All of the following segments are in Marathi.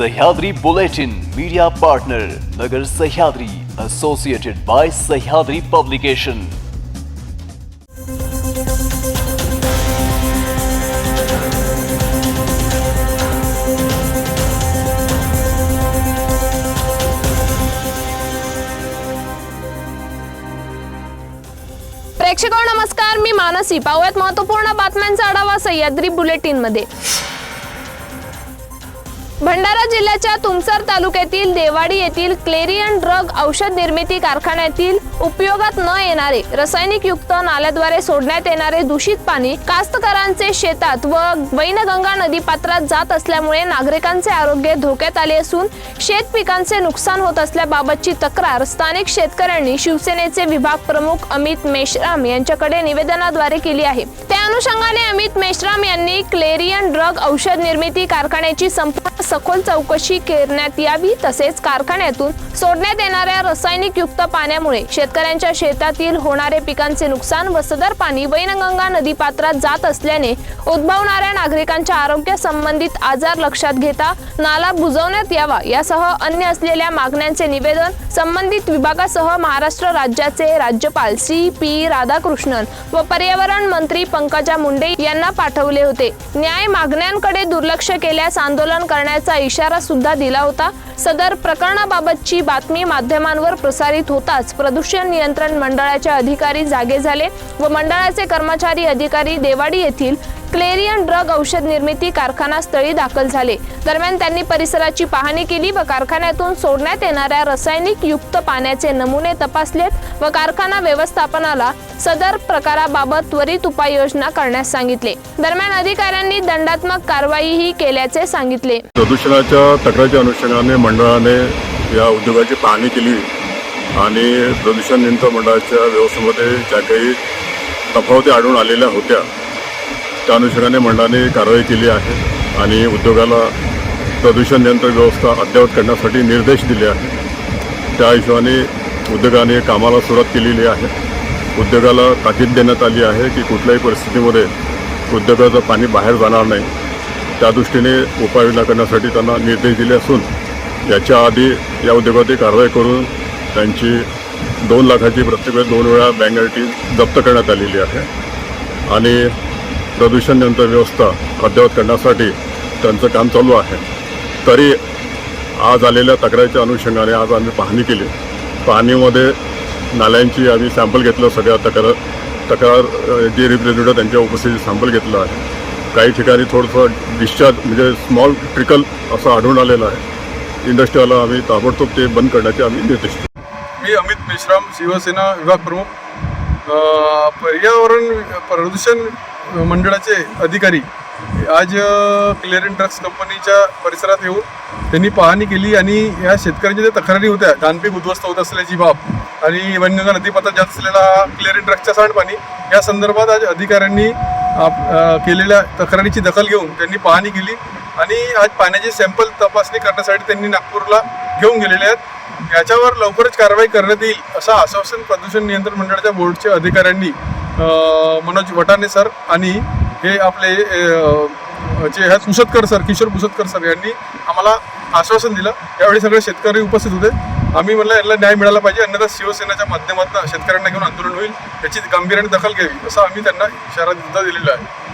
Sahyadri Bulletin media partner Nagar Sahyadri associated by Sahyadri publication प्रेक्षक हो, नमस्कार. मी मानसी. पाहूयात महत्त्वपूर्ण बातम्यांचा आढावा सह्याद्री बुलेटिनमध्ये भंडारा जिल्ह्याच्या तुमसर तालुक्यातील देवाडी येथील क्लेरियन ड्रग औषध निर्मिती कारखान्यातील उपयोगात न येणारे रासायनिक युक्त नाल्याद्वारे सोडण्यात येणारे दूषित पाणी कास्तकारांचे शेतात व वैनगंगा नदी पात्रात जात असल्यामुळे नागरिकांचे आरोग्य धोक्यात आले असून शेत पिकांचे नुकसान होत असल्याबाबतची तक्रार स्थानिक शेतकऱ्यांनी शिवसेनेचे विभाग प्रमुख अमित मेश्राम यांच्याकडे निवेदनाद्वारे केली आहे. त्या अनुषंगाने अमित मेश्राम यांनी क्लेरियन ड्रग औषध निर्मिती कारखान्याची संपूर्ण सखोल चौकशी करण्यात यावी तसेच कारखान्यातून सोडण्यात येणाऱ्या रासायनिक युक्त पाण्यामुळे शेतकऱ्यांच्या शेतातील होणारे पिकांचे नुकसान व सदर पाणी वैनगंगा नदी पात्रात जात असल्याने उद्भवणाऱ्या नागरिकांच्या आरोग्य संबंधित आजार लक्षात घेता नाला बुजवण्यात यावा यासह अन्य असलेल्या मागण्यांचे निवेदन संबंधित विभागासह महाराष्ट्र राज्याचे राज्यपाल सी पी राधाकृष्णन व पर्यावरण मंत्री पंकजा मुंडे यांना पाठवले होते. न्याय मागण्यांकडे दुर्लक्ष केल्यास आंदोलन करण्याचा इशारा सुद्धा दिला होता. सदर प्रकरणाबाबतची बातमी माध्यमांवर प्रसारित होताच प्रदूषण नियंत्रण मंडळाचे अधिकारी जागे झाले व मंडळाचे कर्मचारी अधिकारी देवाडी येथील क्लेरियन ड्रग औषध निर्मिती कारखाना स्थळी दाखल झाले. दरम्यान त्यांनी परिसराची पाहणी केली व कारखान्यातून सोडण्यात येणाऱ्या रासायनिक युक्त पाण्याचे नमुने तपासलेत व कारखाना व्यवस्थापनाला सदर प्रकाराबाबत त्वरित उपाययोजना करण्यास सांगितले. दरम्यान अधिकाऱ्यांनी दंडात्मक कारवाईही केल्याचे सांगितले. प्रदूषणाच्या तक्रारीच्या अनुषंगाने मंडळाने या उद्योगाची पाहणी केली आणि प्रदूषण नियंत्रण मंडळाच्या व्यवस्थेमध्ये ज्या काही तफावती आढळून आलेल्या होत्या त्या अनुषंगाने मंडळाने कारवाई केली आहे आणि उद्योगाला प्रदूषण नियंत्रण व्यवस्था अद्ययावत करण्यासाठी निर्देश दिले आहेत. त्या हिशोबाने उद्योगाने कामाला सुरुवात केलेली आहे. उद्योगाला ताकीद देण्यात आली आहे की कुठल्याही परिस्थितीमध्ये उद्योगाचं पाणी बाहेर जाणार नाही. त्या दृष्टीने उपाययोजना करण्यासाठी त्यांना निर्देश दिले असून याच्या आधी या उद्योगाची कारवाई करून त्यांची दोन लाखाची प्रत्येक वेळेस दोन वेळा बँक जप्त करण्यात आलेली आहे. आणि प्रदूषण नियंत्रण व्यवस्था अद्ययावत करण्यासाठी त्यांचं काम चालू आहे. तरी आज आलेल्या तक्रारीच्या अनुषंगाने आज आम्ही पाहणी केली. पाहणीमध्ये नाल्यांची आम्ही सॅम्पल घेतलं सगळ्या तक्रार तक्रार जे रिप्रेझेंटेटिव्ह त्यांच्या उपस्थितीत सॅम्पल घेतलं आहे. काही ठिकाणी थोडंसं डिस्चार्ज म्हणजे स्मॉल ट्रिकल असं आढळून आलेलं आहे. इंडस्ट्रीला आम्ही ताबडतोब ते बंद करण्याचे आम्ही निर्देश मी अमित मेश्राम शिवसेना विभाग प्रमुख. पर्यावरण प्रदूषण मंडळाचे अधिकारी आज क्लिअरिंग ड्रग्स कंपनीच्या परिसरात येऊन त्यांनी पाहणी केली आणि या शेतकऱ्यांच्या ज्या तक्रारी होत्या धानपीक उद्ध्वस्त होत असल्याची बाब आणि वनगंगा नदीपात्रात जात असलेला क्लिअरिंग ड्रग्सच्या सांडपाणी या संदर्भात आज अधिकाऱ्यांनी आप- केलेल्या तक्रारीची दखल घेऊन त्यांनी पाहणी केली आणि आज पाण्याची सॅम्पल तपासणी करण्यासाठी त्यांनी नागपूरला घेऊन गेलेले आहेत. याच्यावर लवकरच कारवाई करण्यात येईल असं आश्वासन प्रदूषण नियंत्रण मंडळाच्या बोर्डच्या अधिकाऱ्यांनी मनोज वटाने सर आणि हे आपले जे ह्या पुसतकर सर किशोर पुसतकर सर यांनी आम्हाला आश्वासन दिलं. यावेळी सगळे शेतकरी उपस्थित होते. आम्ही म्हणलं यांना न्याय मिळाला पाहिजे. अन्यथा शिवसेनेच्या माध्यमातून शेतकऱ्यांना घेऊन आंदोलन होईल. याची गांभीर्याने दखल घ्यावी असं आम्ही त्यांना इशारा सुद्धा दिलेला आहे.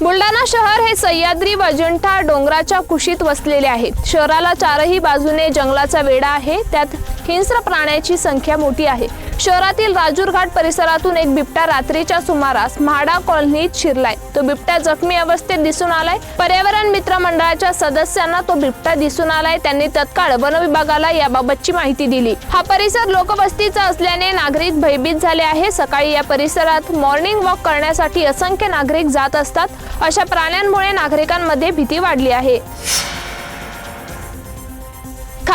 बुलढाणा शहर हे सह्याद्री व अजिंठा डोंगराच्या कुशीत वसलेले आहे शहराला चारही बाजूने जंगलाचा वेढा आहे. त्यात हिंस्र प्राण्याची संख्या मोठी आहे. शहरातील राजूर घाट परिसरातून एक बिबट्या रात्रीच्या सुमारास म्हाडा कॉलनीत शिरलाय. तो बिबट्या जखमी अवस्थेत दिसून आलाय. पर्यावरण मित्र मंडळाच्या सदस्यांना तो बिबट्या दिसून आलाय. त्यांनी तत्काळ वन विभागाला याबाबतची माहिती दिली. हा परिसर लोकवस्तीचा असल्याने नागरिक भयभीत झाले आहे. सकाळी या परिसरात मॉर्निंग वॉक करण्यासाठी असंख्य नागरिक जात असतात. अशा प्राण्यांमुळे नागरिकांमध्ये भीती वाढली आहे.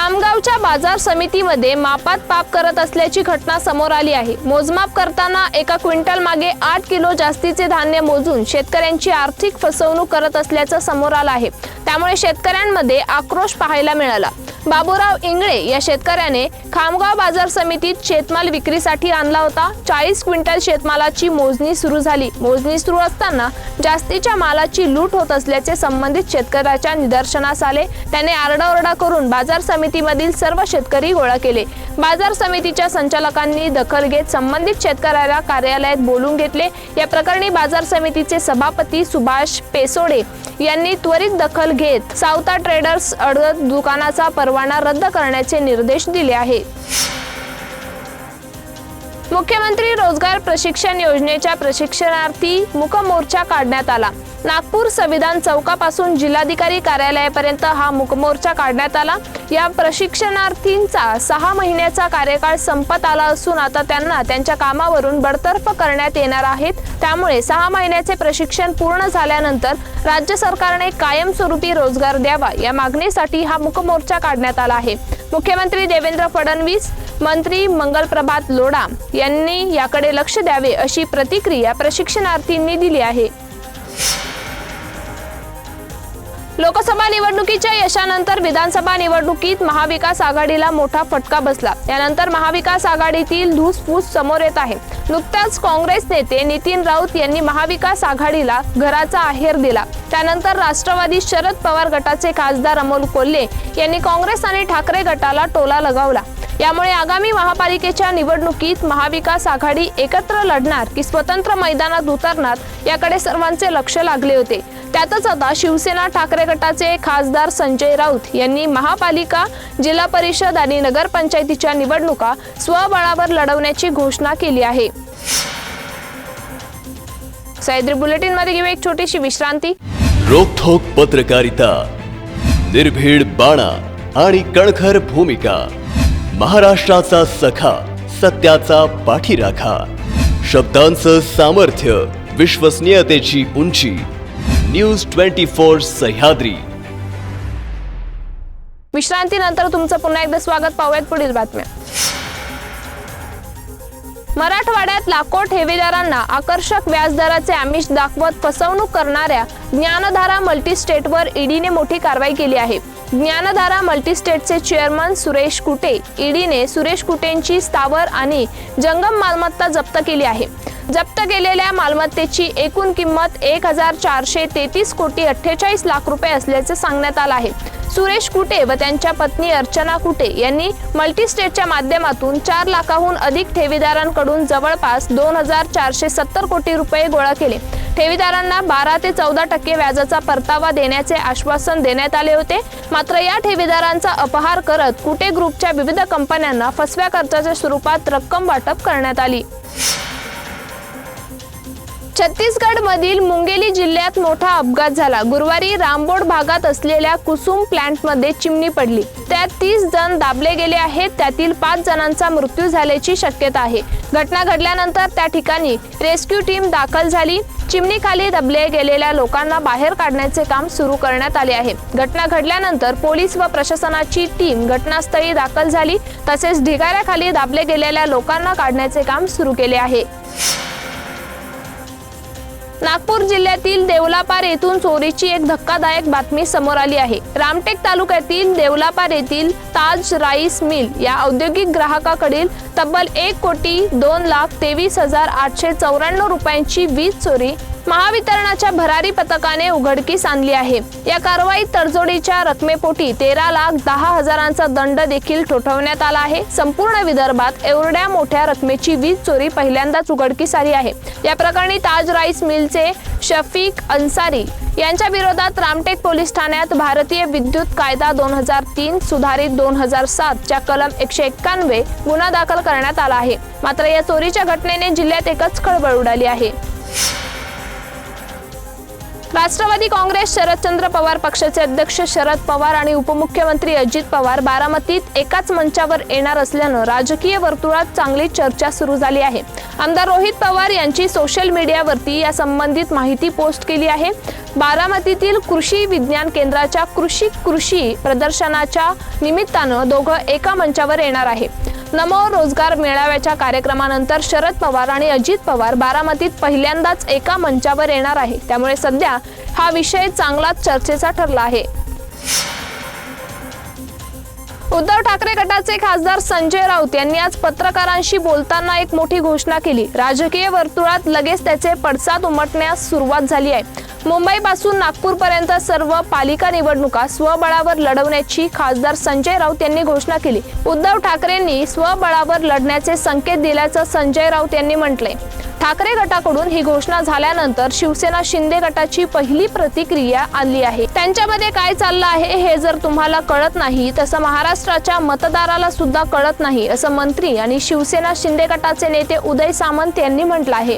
खामगावच्या बाजार समितीमध्ये मापात पाप करत असल्याची घटना समोर आली आहे. मोजमाप करताना एका क्विंटल मागे आठ किलो जास्तीचे धान्य मोजून शेतकऱ्यांची आर्थिक फसवणूक करत असल्याचं समोर आलं आहे. त्यामुळे शेतकऱ्यांमध्ये आक्रोश पाहायला मिळाला. बाबूराव इंगळे या शेतकऱ्याने खामगाव बाजार समितीत शेतमाल विक्रीसाठी आणला होता. चाळीस क्विंटल शेतमालाची मोजणी सुरू झाली. मोजणी सुरू असताना जास्तीच्या मालाची लूट होत असल्याचे संबंधित शेतकऱ्याच्या निदर्शनास आले. त्याने आरडाओरडा करून बाजार समिती समितीमधील सर्व शेतकरी गोळा केले. बाजार समितीच्या संचालकांनी दखल घेत संबंधित शेतकऱ्याला कार्यालयात बोलून घेतले. या प्रकरणी बाजार समितीचे सभापती सुभाष पेसोडे यांनी त्वरित दखल घेत सावता ट्रेडर्स अडत दुकानाचा परवाना रद्द करण्याचे निर्देश दिले आहेत. मुख्यमंत्री रोजगार प्रशिक्षण योजनेच्या प्रशिक्षणार्थी मुकमोर्चा काढण्यात आला. नागपूर संविधान चौकापासून जिल्हाधिकारी कार्यालयापर्यंत हा मुकमोर्चा काढण्यात आला. या प्रशिक्षणार्थींचा सहा महिन्याचा कार्यकाळ संपत आला असून आता त्यांना त्यांच्या कामावरून बडतर्फ करण्यात येणार आहेत. त्यामुळे सहा महिन्याचे प्रशिक्षण पूर्ण झाल्यानंतर राज्य सरकारने कायमस्वरूपी रोजगार द्यावा या मागणीसाठी हा मुकमोर्चा काढण्यात आला आहे. मुख्यमंत्री देवेंद्र फडणवीस मंत्री मंगलप्रभात लोढा यांनी याकडे लक्ष द्यावे अशी प्रतिक्रिया प्रशिक्षणार्थींनी दिली आहे. लोकसभा निवडणुकीच्या यशानंतर विधानसभा निवडणुकीत महाविकास आघाडीला मोठा फटका बसला. यानंतर महाविकास आघाडीतील धूसफूस समोर येत आहे. नुकताच काँग्रेस नेते नितीन राऊत यांनी महाविकास आघाडीला घराचा आहेर दिला. त्यानंतर राष्ट्रवादी शरद पवार गटाचे खासदार अमोल कोल्हे यांनी काँग्रेस आणि ठाकरे गटाला टोला लगावला. यामुळे आगामी महापालिकेच्या निवडणुकीत महाविकास आघाडी एकत्र लढणार की स्वतंत्र मैदानात उतरणार याकडे सर्वांचे लक्ष लागले होते. त्यातच आता शिवसेना ठाकरे गटाचे खासदार संजय राऊत यांनी महापालिका जिल्हा परिषद आणि नगरपंचायतीच्या निवडणुका स्वबळावर लढवण्याची घोषणा केली आहे. सह्याद्री बुलेटिनमध्ये घेऊ एक छोटीशी विश्रांती. रोखोक पत्रकारिता निर्भीड बाणा आणि कणखर भूमिका. महाराष्ट्राचा सखा सत्याचा पाठीराखा. शब्दांचं सामर्थ्य विश्वसनीयतेची उंची. News twenty four Sahyadri. विश्रांतीनंतर तुमचं पुन्हा एकदा स्वागत. पाहूयात पुढील बातम्या. मराठवाड्यात लाखो ठेवीदारांना आकर्षक व्याजदराचे आमिष दाखवत फसवणूक करणाऱ्या ज्ञानधारा मल्टीस्टेटवर ईडीने मोठी कारवाई केली आहे. ज्ञानधारा मल्टीस्टेटचे चेअरमन सुरेश कुटे ईडीने सुरेश कुटेंची स्थावर आणि जंगम मालमत्ता जप्त केली आहे. जप्त केलेल्या मालमत्तेची एकूण किंमत एक हजार चारशे तेहतीस कोटी अठ्ठेचाळीस लाख रुपये असल्याचे सांगण्यात आलं आहे. सुरेश कुटे व त्यांच्या पत्नी अर्चना कुटे यांनी मल्टीस्टेटच्या माध्यमातून चार लाखाहून अधिक ठेवीदारांकडून जवळपास दोन हजार चारशे सत्तर कोटी रुपये गोळा केले. ठेवीदारांना बारा ते चौदा टक्के व्याजाचा परतावा देण्याचे आश्वासन देण्यात आले होते. मात्र या ठेवीदारांचा अपहार करत कुटे ग्रुपच्या विविध कंपन्यांना फसव्या कर्जाच्या स्वरूपात रक्कम वाटप करण्यात आली. छत्तीसगड मधील मुंगेली जिल्ह्यात मोठा अपघात झाला. गुरुवारी रामबोड भागात असलेल्या कुसुम प्लांटमध्ये चिमणी पडली. त्यात तीस जण दाबले गेले आहेत. त्यातील पाच जणांचा मृत्यू झाल्याची शक्यता आहे. घटना घडल्यानंतर त्या ठिकाणी रेस्क्यू टीम दाखल झाली. चिमणीखाली दबले गेलेल्या लोकांना बाहेर काढण्याचे काम सुरू करण्यात आले आहे. घटना घडल्यानंतर पोलीस व प्रशासनाची टीम घटनास्थळी दाखल झाली. तसेच ढिगाऱ्याखाली दाबले गेलेल्या लोकांना काढण्याचे काम सुरू केले आहे. नागपूर जिल्ह्यातील देवलापार येथून चोरीची एक धक्कादायक बातमी समोर आली आहे. रामटेक तालुक्यातील देवलापार येथील ताज राईस मिल या औद्योगिक ग्राहकाकडील तब्बल एक कोटी दोन लाख तेवीस हजार आठशे चौऱ्याण्णव रुपयांची वीज चोरी महावितरणाच्या भरारी पथकाने उघडकीस आणली आहे. या कारवाईत तडजोडीच्या रकमेपोटी तेरा लाख दहा हजारांचा दंड देखील ठोठवण्यात आला आहे. संपूर्ण विदर्भात एवढ्या मोठ्या रकमेची वीज चोरी पहिल्यांदाच उघडकीस आली आहे. या प्रकरणी ताज राईस मिलचे शफीक अन्सारी यांच्या विरोधात रामटेक पोलीस ठाण्यात भारतीय विद्युत कायदा दोन हजार तीन सुधारित दोन हजार सात च्या कलम एकशे एक्क्याण्णव गुन्हा दाखल करण्यात आला आहे. मात्र या चोरीच्या घटनेने जिल्ह्यात एकच खळबळ उडाली आहे. राष्ट्रवादी काँग्रेस शरदचंद्र पवार पक्षाचे अध्यक्ष शरद पवार आणि उपमुख्यमंत्री अजित पवार बारामतीत एकाच मंचावर येणार असल्यानं राजकीय वर्तुळात चांगली चर्चा सुरू झाली आहे. आमदार रोहित पवार यांची सोशल मीडियावरती या संबंधित माहिती पोस्ट केली आहे. बारामतीतील कृषी विज्ञान केंद्राच्या कृषी कृषी प्रदर्शनाच्या निमित्तानं दोघं एका मंचावर येणार आहे. नमो रोजगार मेळाव्याच्या कार्यक्रमानंतर शरद पवार आणि अजित पवार बारामतीत पहिल्यांदाच एका मंचावर येणार आहे. त्यामुळे सध्या हा विषय चांगलाच चर्चेचा ठरला आहे. उद्धव ठाकरे गटाचे खासदार संजय राऊत यांनी आज पत्रकारांशी बोलताना एक मोठी घोषणा केली. राजकीय वर्तुळात लगेच त्याचे पडसाद उमटण्यास सुरुवात झाली आहे. मुंबईपासून नागपूरपर्यंत सर्व पालिका निवडणुका स्वबळावर लढवण्याची खासदार संजय राऊत यांनी घोषणा केली. उद्धव ठाकरेंनी स्वबळावर लढण्याचे संकेत दिल्याचं संजय राऊत यांनी म्हटलंय. ठाकरे गटाकडून ही घोषणा झाल्यानंतर शिवसेना शिंदे गटाची पहिली प्रतिक्रिया आली आहे. त्यांच्यामध्ये काय चाललं आहे हे जर तुम्हाला कळत नाही तसं महाराष्ट्राच्या मतदाराला सुद्धा कळत नाही असं मंत्री आणि शिवसेना शिंदे गटाचे नेते उदय सामंत यांनी म्हटलं आहे.